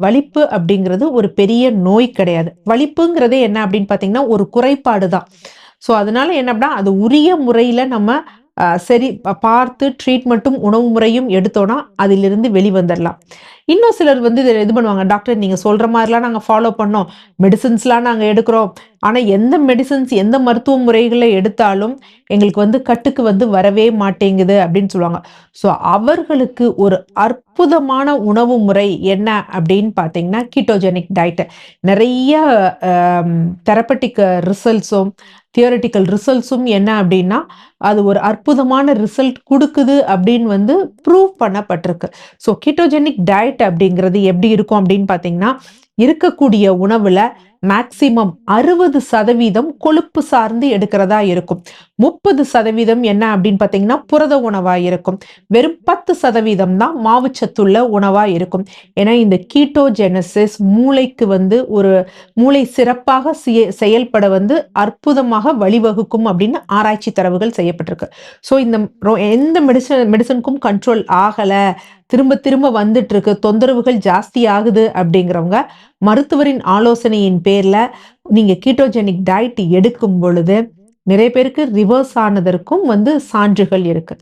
வலிப்பு அப்படிங்கிறது ஒரு பெரிய நோய் கிடையாது. வலிப்புங்கிறது என்ன அப்படின்னு பார்த்தீங்கன்னா ஒரு குறைபாடு தான் ஸோ அதனால என்ன அப்படின்னா அது உரிய முறையில் நம்ம அஹ், சரி பார்த்து ட்ரீட்மெண்ட்டும் உணவு முறையும் எடுத்தோன்னா அதிலிருந்து வெளிவந்துடலாம் இன்னும் சிலர் வந்து இதை இது பண்ணுவாங்க. டாக்டர் நீங்கள் சொல்கிற மாதிரிலாம் நாங்கள் ஃபாலோ பண்ணோம். மெடிசின்ஸ்லாம் நாங்கள் எடுக்கிறோம். ஆனால் எந்த மெடிசன்ஸ் எந்த மருத்துவ முறைகளை எடுத்தாலும் எங்களுக்கு வந்து கட்டுக்கு வந்து வரவே மாட்டேங்குது அப்படின்னு சொல்லுவாங்க. ஸோ அவர்களுக்கு ஒரு அற்புதமான உணவு முறை என்ன அப்படின்னு பார்த்தீங்கன்னா கீட்டோஜெனிக் டயட்டு நிறைய தெரப்பட்டிக் ரிசல்ட்ஸும் தியரட்டிக்கல் ரிசல்ட்ஸும் என்ன அப்படின்னா அது ஒரு அற்புதமான ரிசல்ட் கொடுக்குது அப்படின்னு வந்து ப்ரூவ் பண்ணப்பட்டிருக்கு. ஸோ கீட்டோஜெனிக் டயட் அப்படிங்கிறது எப்படி இருக்கும் அப்படின்னு பார்த்தீங்கன்னா இருக்கக்கூடிய உணவுல மேக்சிமம் அறுபது சதவீதம் கொழுப்பு சார்ந்து எடுக்கிறதா இருக்கும். முப்பது சதவீதம் என்ன அப்படின்னு பார்த்தீங்கன்னா புரத உணவா இருக்கும். வெறும் பத்து சதவீதம் தான் மாவுச்சத்துள்ள உணவா இருக்கும். ஏன்னா இந்த கீட்டோஜெனசிஸ் மூளைக்கு வந்து ஒரு மூளை சிறப்பாக செயல்பட வந்து அற்புதமாக வழிவகுக்கும் அப்படின்னு ஆராய்ச்சி தரவுகள் செய்யப்பட்டிருக்கு. ஸோ இந்த எந்த மெடிசன் மெடிசனுக்கும் கண்ட்ரோல் ஆகலை. திரும்ப திரும்ப வந்துட்டு இருக்கு தொந்தரவுகள் ஜாஸ்தி ஆகுது அப்படிங்கிறவங்க மருத்துவரின் ஆலோசனையின் பேர்ல நீங்க கீட்டோஜெனிக் டயட் எடுக்கும் பொழுது நிறைய பேருக்கு ரிவர்ஸ் ஆனதற்கும் வந்து சான்றுகள் இருக்கு.